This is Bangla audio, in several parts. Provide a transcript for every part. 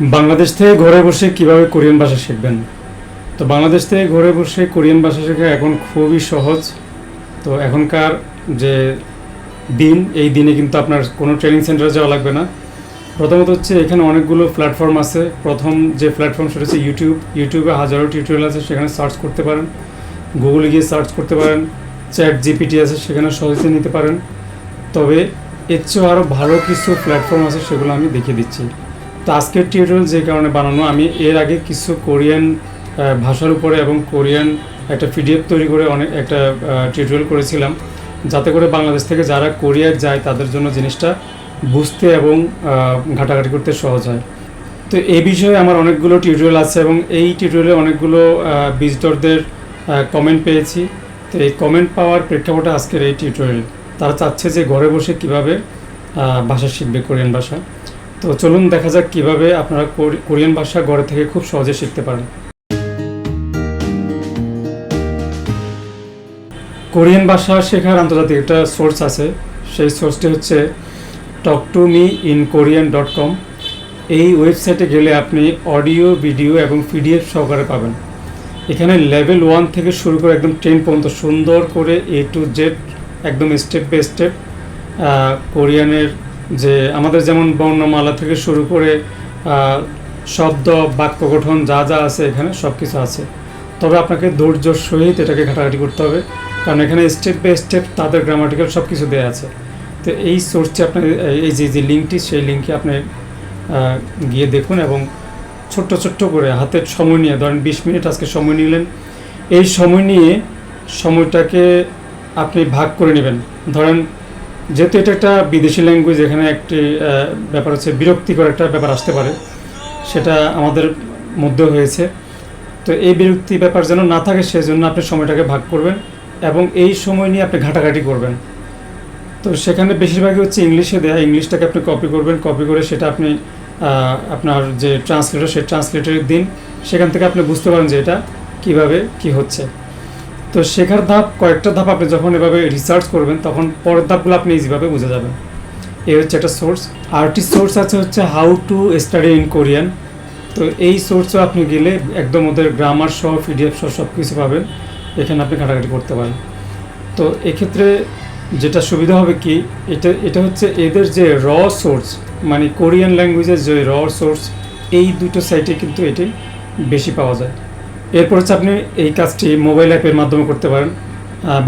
বাংলাদেশ থেকে ঘরে বসে কীভাবে কোরিয়ান ভাষা শিখবেন? তো বাংলাদেশ থেকে ঘরে বসে কোরিয়ান ভাষা শেখা এখন খুবই সহজ। তো এখনকার যে দিন, এই দিনে কিন্তু আপনার কোনো ট্রেনিং সেন্টারে যাওয়া লাগবে না। প্রথমত হচ্ছে এখানে অনেকগুলো প্ল্যাটফর্ম আছে। প্রথম যে প্ল্যাটফর্ম সেটা হচ্ছে ইউটিউব ইউটিউবে হাজারো টিউটোরিয়াল আছে, সেখানে সার্চ করতে পারেন। গুগলে গিয়ে সার্চ করতে পারেন। চ্যাট জিপিটি আছে, সেখানে সহজে নিতে পারেন। তবে এর চেয়েও আরও ভালো কিছু প্ল্যাটফর্ম আছে, সেগুলো আমি দেখিয়ে দিচ্ছি। তো আজকের টিউটোরিয়াল যে কারণে বানানো, আমি এর আগে কিছু কোরিয়ান ভাষার উপরে এবং কোরিয়ান একটা পিডিএফ তৈরি করে অনেক, একটা টিউটোরিয়াল করেছিলাম। যাতে করে বাংলাদেশ থেকে যারা কোরিয়ায় যায়, তাদের জন্য জিনিসটা বুঝতে এবং ঘাটাঘাটি করতে সহজ হয়। তো এই বিষয়ে আমার অনেকগুলো টিউটোরিয়াল আছে এবং এই টিউটোরিয়ালে অনেকগুলো ভিজিটরদের কমেন্ট পেয়েছি। তো এই কমেন্ট পাওয়ার প্রেক্ষাপটে আজকের এই টিউটোরিয়াল তারা চাচ্ছে যে ঘরে বসে কীভাবে ভাষা শিখবে কোরিয়ান ভাষা। তো চলুন দেখা যাক কীভাবে আপনারা কোরি- কোরিয়ান ভাষা ঘরে থেকে খুব সহজে শিখতে পারেন। কোরিয়ান ভাষা শেখার আন্তর্জাতিক একটা সোর্স আছে। সেই সোর্সটি হচ্ছে talk to me in Korean dot com এই ওয়েবসাইটে গেলে আপনি অডিও, ভিডিও এবং পিডিএফ সহকারে পাবেন। এখানে লেভেল ওয়ান থেকে শুরু করে একদম টেন পর্যন্ত সুন্দর করে এ টু জেড একদম স্টেপ বাই স্টেপ কোরিয়ানের যে আমাদের যেমন বর্ণমালা থেকে শুরু করে শব্দ, বাক্য গঠন যা যা আছে এখানে সব কিছু আছে। তবে আপনাকে ধৈর্যর সহিত এটাকে ঘাটাঘাটি করতে হবে। কারণ এখানে স্টেপ বাই স্টেপ তাদের গ্রামাটিক্যাল সব কিছু দেওয়া আছে। তো এই সোর্সটি আপনার, এই যে যে লিঙ্কটি সেই লিঙ্কে আপনি গিয়ে দেখুন এবং ছোট্ট ছোট্ট করে হাতের সময় নিয়ে, ধরেন বিশ মিনিট আজকে সময় নিলেন। এই সময় নিয়ে সময়টাকে আপনি ভাগ করে নেবেন। ধরেন যেহেতু এটা একটা বিদেশি ল্যাঙ্গুয়েজ এখানে একটি ব্যাপার হচ্ছে বিরক্তিকর একটা ব্যাপার আসতে পারে। সেটা আমাদের মধ্যে হয়েছে। তো এই বিরক্তি ব্যাপার যেন না থাকে, সেজন্য আপনি সময়টাকে ভাগ করবেন এবং এই সময় নিয়ে আপনি ঘাটাঘাটি করবেন। তো সেখানে বেশিরভাগই হচ্ছে ইংলিশে দেয়া। ইংলিশটাকে আপনি কপি করবেন। কপি করে সেটা আপনি আপনার যে ট্রান্সলেটর সেই ট্রান্সলেটরের দিন, সেখান থেকে আপনি বুঝতে পারেন যে এটা কীভাবে কি হচ্ছে। তো শেখার ধাপ, কয়েকটা ধাপ আপনি যখন এভাবে রিসার্চ করবেন, তখন পরের ধাপগুলো আপনি ইজিভাবে বুঝে যাবেন। এই হচ্ছে একটা সোর্স আরেকটি সোর্স আছে হচ্ছে how to study in Korean তো এই সোর্সও আপনি গেলে একদম ওদের গ্রামার সহ পিডিএফ সহ সব কিছু পাবেন। এখানে আপনি ঘাটাঘাটি করতে পারেন। তো এক্ষেত্রে যেটা সুবিধা হবে কি, এটা এটা হচ্ছে এদের যে র সোর্স মানে কোরিয়ান ল্যাঙ্গুয়েজের যে র সোর্স এই দুটো সাইটে কিন্তু এটি বেশি পাওয়া যায়। এরপর হচ্ছে আপনি এই কাজটি মোবাইল অ্যাপের মাধ্যমে করতে পারেন।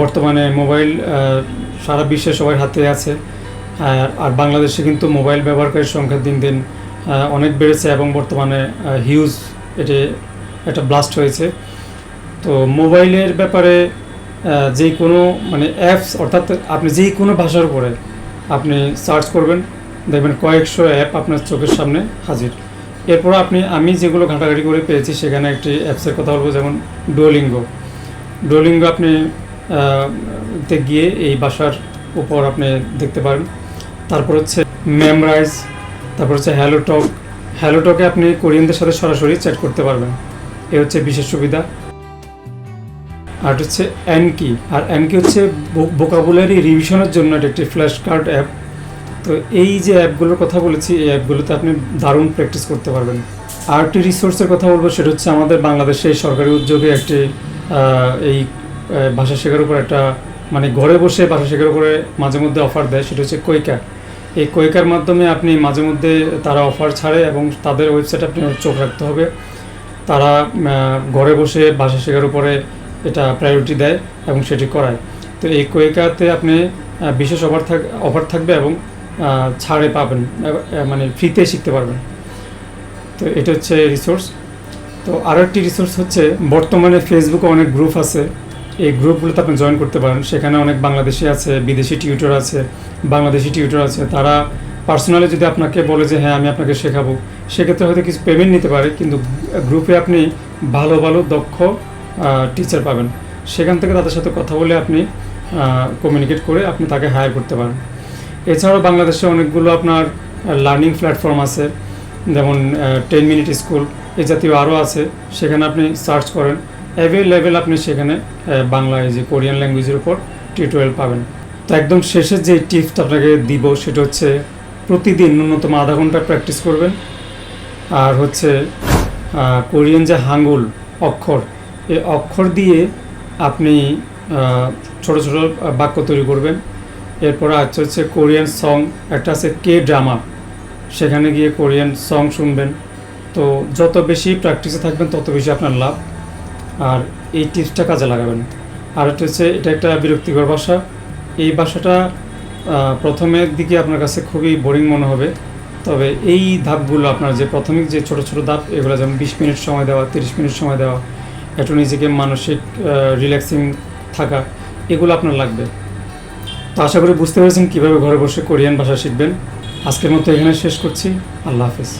বর্তমানে মোবাইল সারা বিশ্বে সবার হাতে আছে। আর বাংলাদেশে কিন্তু মোবাইল ব্যবহারকারীর সংখ্যা দিন দিন অনেক বেড়েছে এবং বর্তমানে হিউজ এটি একটা ব্লাস্ট হয়েছে। তো মোবাইলের ব্যাপারে যে কোনো মানে অ্যাপস অর্থাৎ আপনি যে কোনো ভাষার উপরে আপনি সার্চ করবেন। দেখবেন কয়েকশো অ্যাপ আপনার চোখের সামনে হাজির। এরপর আপনি, আমি যেগুলো ঘাটাঘাটি করে পেয়েছি, সেখানে একটি অ্যাপসের কথা বলব, যেমন ডোলিঙ্গো ডোলিঙ্গো আপনি গিয়ে এই বাসার উপর আপনি দেখতে পারেন। তারপর হচ্ছে মেমরাইজ তারপর হচ্ছে হ্যালোটক হ্যালোটকে আপনি কোরিয়ানদের সাথে সরাসরি চ্যাট করতে পারবেন। এ হচ্ছে বিশেষ সুবিধা। আর হচ্ছে অ্যানকি আর অ্যানকি হচ্ছে ভোকাবুলারি রিভিশনের জন্য একটি ফ্ল্যাশ কার্ড অ্যাপ তো এই যে অ্যাপগুলোর কথা বলেছি, এই অ্যাপগুলোতে আপনি দারুণ প্র্যাকটিস করতে পারবেন। আর একটি রিসোর্সের কথা বলব, সেটা হচ্ছে আমাদের বাংলাদেশে সরকারি উদ্যোগে একটি এই ভাষা শেখার উপর একটা মানে ঘরে বসে ভাষা শেখার উপরে মাঝে মধ্যে অফার দেয়, সেটা হচ্ছে কৈকা এই কৈকার মাধ্যমে আপনি মাঝে মধ্যে তারা অফার ছাড়ে এবং তাদের ওয়েবসাইটে আপনি চোখ রাখতে হবে। তারা ঘরে বসে ভাষা শেখার উপরে এটা প্রায়োরিটি দেয় এবং সেটি করায়। তো এই কোয়েকাতে আপনি বিশেষ অফার থাক অফার থাকবে এবং ছাড়ে পাবেন মানে ফ্রিতে শিখতে পারবেন। তো এটা হচ্ছে রিসোর্স তো আরও একটি রিসোর্স হচ্ছে, বর্তমানে ফেসবুকে অনেক গ্রুপ আছে। এই গ্রুপগুলোতে আপনি জয়েন করতে পারেন। সেখানে অনেক বাংলাদেশি আছে, বিদেশি টিউটর আছে, বাংলাদেশি টিউটর আছে। তারা পার্সোনালি যদি আপনাকে বলে যে হ্যাঁ আমি আপনাকে শেখাবো, সেক্ষেত্রে হয়তো কিছু পেমেন্ট নিতে পারে, কিন্তু গ্রুপে আপনি ভালো ভালো, দক্ষ টিচার পাবেন। সেখান থেকে তাদের সাথে কথা বলে আপনি কমিউনিকেট করে আপনি তাকে হায়ার করতে পারেন। এছাড়াও বাংলাদেশে অনেকগুলো আপনার লার্নিং প্ল্যাটফর্ম আছে, যেমন টেন মিনিট স্কুল এই জাতীয় আরও আছে, সেখানে আপনি সার্চ করেন অ্যাভেলেবেল আপনি সেখানে বাংলা যে কোরিয়ান ল্যাঙ্গুয়েজের উপর টিউটোরিয়াল পাবেন। তো একদম শেষে যে টিপসটা আপনাকে দিব সেটা হচ্ছে, প্রতিদিন ন্যূনতম আধা ঘণ্টা প্র্যাকটিস করবেন। আর হচ্ছে কোরিয়ান যে হাঙ্গুল, অক্ষর, এই অক্ষর দিয়ে আপনি ছোট ছোট বাক্য তৈরি করবেন। এরপর আছে হচ্ছে কোরিয়ান সং, একটা আছে কে ড্রামা সেখানে গিয়ে কোরিয়ান সং শুনবেন। তো যত বেশি প্র্যাকটিসে থাকবেন, তত বেশি আপনার লাভ। আর এই টিপসটা কাজে লাগাবেন। আর একটা হচ্ছে, এটা একটা বিরক্তিকর ভাষা। এই ভাষাটা প্রথমের দিকে আপনার কাছে খুবই বোরিং মনে হবে। তবে এই ধাপগুলো আপনার যে প্রাথমিক যে ছোট ছোট ধাপ, এগুলো যেমন বিশ মিনিট সময় দেওয়া, তিরিশ মিনিট সময় দেওয়া, একটু নিজেকে মানসিক রিল্যাক্সিং থাকা, এগুলো আপনার লাগবে। তো আশা করি বুঝতে পেরেছেন কীভাবে ঘরে বসে কোরিয়ান ভাষা শিখবেন। আজকের মতো এখানে শেষ করছি। আল্লাহ হাফিজ।